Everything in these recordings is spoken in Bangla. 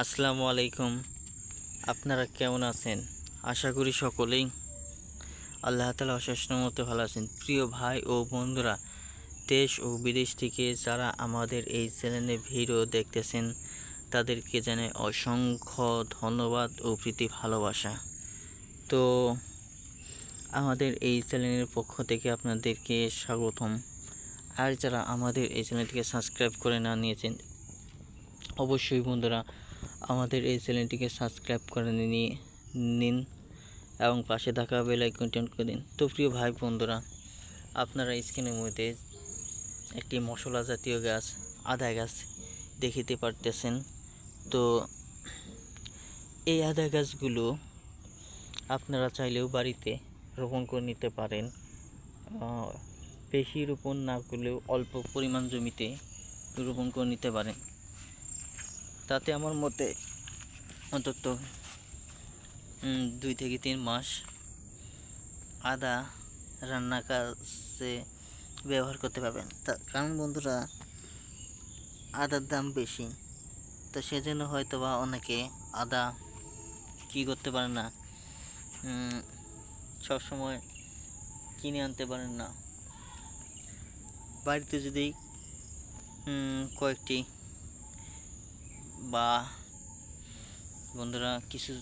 আসসালামু আলাইকুম। আপনারা কেমন আছেন? আশা করি সকলেই আল্লাহ তালা অশেষ মতো ভালো আছেন। প্রিয় ভাই ও বন্ধুরা, দেশ ও বিদেশ থেকে যারা আমাদের এই চ্যানেলে ভিডিও দেখতেছেন, তাদেরকে জানাই অসংখ্য ধন্যবাদ ও প্রীতি ভালোবাসা। তো আমাদের এই চ্যানেলের পক্ষ থেকে আপনাদেরকে স্বাগতম। আর যারা আমাদের এই চ্যানেলটিকে সাবস্ক্রাইব করে না নিয়েছেন, অবশ্যই বন্ধুরা আমাদের এই চ্যানেলটিকে সাবস্ক্রাইব করে নিয়ে নিন এবং পাশে থাকা বেল আইকনটি করে দিন। তো প্রিয় ভাই বন্ধুরা, আপনারা স্ক্রিনের মধ্যে একটি মশলা জাতীয় গাছ, আদা গাছ দেখিতে পারতেছেন। তো এই আদা গাছগুলো আপনারা চাইলেও বাড়িতে রোপণ করে নিতে পারেন। বেশি রোপণ না করলেও অল্প পরিমাণ জমিতে রোপণ করে নিতে পারেন। তাতে আমার মতে অন্তত দুই থেকে তিন মাস আদা রান্না কাজে ব্যবহার করতে পারবেন। তা, কারণ বন্ধুরা, আদার দাম বেশি। তো সেজন্য হয়তো বা অনেকে আদা কি করতে পারে না সবসময় কিনে আনতে পারেন না। বাড়িতে যদি কয়েকটি বা বন্ধুরা কিছু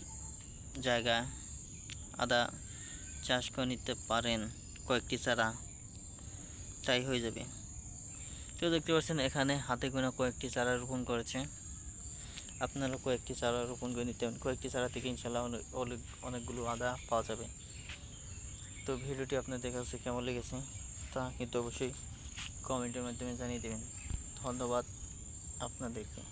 জায়গায় আদা চাষ করে নিতে পারেন, কয়েকটি চারা, তাই হয়ে যাবে। তো দেখতে পাচ্ছেন এখানে হাতে গোনা কয়েকটি চারা রোপণ করেছে। আপনারা কয়েকটি চারা রোপণ করে নিতে কয়েকটি চারা থেকে ইনশাল্লাহ অনেক অনেক, অনেকগুলো আদা পাওয়া যাবে। তো ভিডিওটি আপনার দেখা কেমন লেগেছে তা কিন্তু অবশ্যই কমেন্টের মাধ্যমে জানিয়ে দেবেন। ধন্যবাদ আপনাদেরকে।